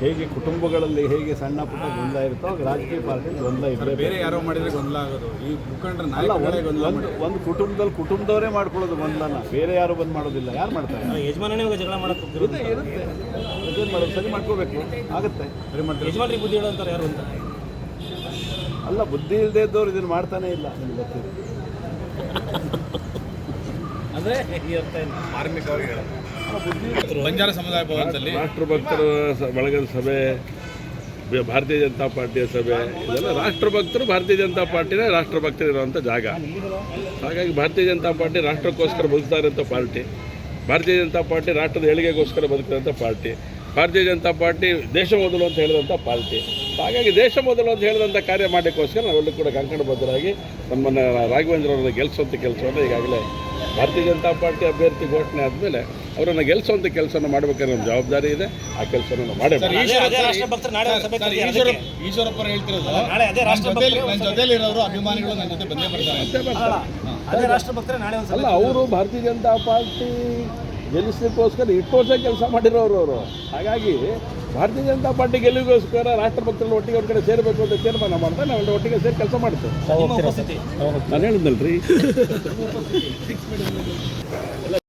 ಹೇಗೆ ಕುಟುಂಬಗಳಲ್ಲಿ ಹೇಗೆ ಸಣ್ಣ ಪುಟ್ಟ ಗೊಂದಲ ಇರುತ್ತೋ ರಾಜಕೀಯ ಪಾರ್ಟಿ ಗೊಂದಲ ಇದ್ರೆ ಬೇರೆ ಯಾರೋ ಮಾಡಿದ್ರೆ ಗೊಂದಲ ಆಗೋದು. ಈ ಮುಖಂಡರ ಒಂದು ಗೊಂದಲ ಒಂದು ಒಂದು ಕುಟುಂಬದಲ್ಲಿ ಕುಟುಂಬದವರೇ ಮಾಡ್ಕೊಳ್ಳೋದು ಗೊಂದಲನ. ಬೇರೆ ಯಾರು ಬಂದ್ ಮಾಡೋದಿಲ್ಲ. ಯಾರು ಮಾಡ್ತಾರೆ? ಯಜಮಾನನೇ ಜಗಳ ಮಾಡಕ್ ಹೋಗ್ತಿರೋದು ಇರುತ್ತೆ ಇರುತ್ತೆ. ಅದೇನು ಮಾಡೋದು ಸರಿ ಮಾಡ್ಕೋಬೇಕು. ಆಗುತ್ತೆ. ಸರಿ ಮಾಡ್ತಾರೆ? ಯಜಮಾನ್ರಿಗೆ ಬುದ್ಧಿ ಹೇಳೋಂತಾರೆ ಯಾರು ಅಂತ? ಅಲ್ಲ ಬುದ್ಧಿ ಇಲ್ಲದೆ ಇದ್ದವ್ರು ಇದನ್ನ ಮಾಡ್ತಾನೆ ಇಲ್ಲ ನಿಮ್ಗೆ ಗೊತ್ತಿಲ್ಲ. ಅಂದ್ರೆ ಏನು? ಮಾರ್ಮಿಕವಾಗಿ ಹೇಳೋದು. ಬಂಜಾರ ಸಮುದಾಯ ಭವನದಲ್ಲಿ ರಾಷ್ಟ್ರಭಕ್ತರ ಬಳಗದ ಸಭೆ ಭಾರತೀಯ ಜನತಾ ಪಾರ್ಟಿಯ ಸಭೆ, ಇದೆಲ್ಲ ರಾಷ್ಟ್ರಭಕ್ತರು ಭಾರತೀಯ ಜನತಾ ಪಾರ್ಟಿನೇ ರಾಷ್ಟ್ರಭಕ್ತರು ಇರುವಂಥ ಜಾಗ. ಹಾಗಾಗಿ ಭಾರತೀಯ ಜನತಾ ಪಾರ್ಟಿ ರಾಷ್ಟ್ರಕ್ಕೋಸ್ಕರ ಬದುಕ್ತಾ ಇರೋಂಥ ಪಾರ್ಟಿ. ಭಾರತೀಯ ಜನತಾ ಪಾರ್ಟಿ ರಾಷ್ಟ್ರದ ಏಳಿಗೆಗೋಸ್ಕರ ಬದುಕಿದಂಥ ಪಾರ್ಟಿ. ಭಾರತೀಯ ಜನತಾ ಪಾರ್ಟಿ ದೇಶ ಮೊದಲು ಅಂತ ಹೇಳಿದಂಥ ಪಾರ್ಟಿ. ಹಾಗಾಗಿ ದೇಶ ಮೊದಲು ಅಂತ ಹೇಳಿದಂಥ ಕಾರ್ಯ ಮಾಡಲಿಕ್ಕೋಸ್ಕರ ನಾವೆಲ್ಲೂ ಕೂಡ ಕಂಕಣಬದ್ಧರಾಗಿ ನಮ್ಮನ್ನು ರಾಘವೇಂದ್ರ ಅವರನ್ನ ಗೆಲ್ಲಿಸುವಂಥ ಕೆಲಸವನ್ನು ಈಗಾಗಲೇ ಭಾರತೀಯ ಜನತಾ ಪಾರ್ಟಿ ಅಭ್ಯರ್ಥಿ ಘೋಷಣೆ ಆದಮೇಲೆ ಅವರನ್ನು ಗೆಲ್ಲಿಸುವಂಥ ಕೆಲಸವನ್ನು ಮಾಡಬೇಕಾದ್ರೆ ನಮ್ಮ ಜವಾಬ್ದಾರಿ ಇದೆ ಆ ಕೆಲಸವನ್ನು ನಾವು ಮಾಡೇ ಮಾಡ್ತೀವಿ. ಅದೇ- ಅದೇ ನಾಳೆ ಒಂದು ಸಭೆ ಕರೀತಾರೆ ಅದಕ್ಕೆ. ಈಶ್ವರಪ್ಪರ ಹೇಳ್ತಿರೋದು ನಾಳೆ ಅದೇ ನನ್ನ ನನ್ನ ಜೊತೆಲಿ ಇರೋರು ಅಭಿಮಾನಿಗಳು ನನ್ನ ಜೊತೆ ಬಂದೇ ಬರ್ತಾರೆ ಮತ್ತೆ ಅದೇ ರಾಷ್ಟ್ರಭಕ್ತರೇ ನಾಳೆ ಒಂದು ಅಲ್ಲ ಅವರು ಭಾರತೀಯ ಜನತಾ ಪಾರ್ಟಿ ಗೆಲ್ಲಿಸ್ಲಿಕ್ಕೋಸ್ಕರ ಇಷ್ಟು ವರ್ಷ ಕೆಲಸ ಮಾಡಿರೋರು ಅವರು. ಹಾಗಾಗಿ ಭಾರತೀಯ ಜನತಾ ಪಾರ್ಟಿ ಗೆಲುವಿಗೋಸ್ಕರ ರಾಷ್ಟ್ರಭಕ್ತರಲ್ಲಿ ಒಟ್ಟಿಗೆ ಒಂದು ಕಡೆ ಸೇರಬೇಕು ಅಂತ ತೀರ್ಮಾನ ಮಾಡ್ತಾರೆ ನಾವೆಲ್ಲ ಒಟ್ಟಿಗೆ ಸೇರಿ ಕೆಲಸ ಮಾಡ್ತೇವೆ. ನಾನು ಹೇಳಿದ್ನಲ್ರಿ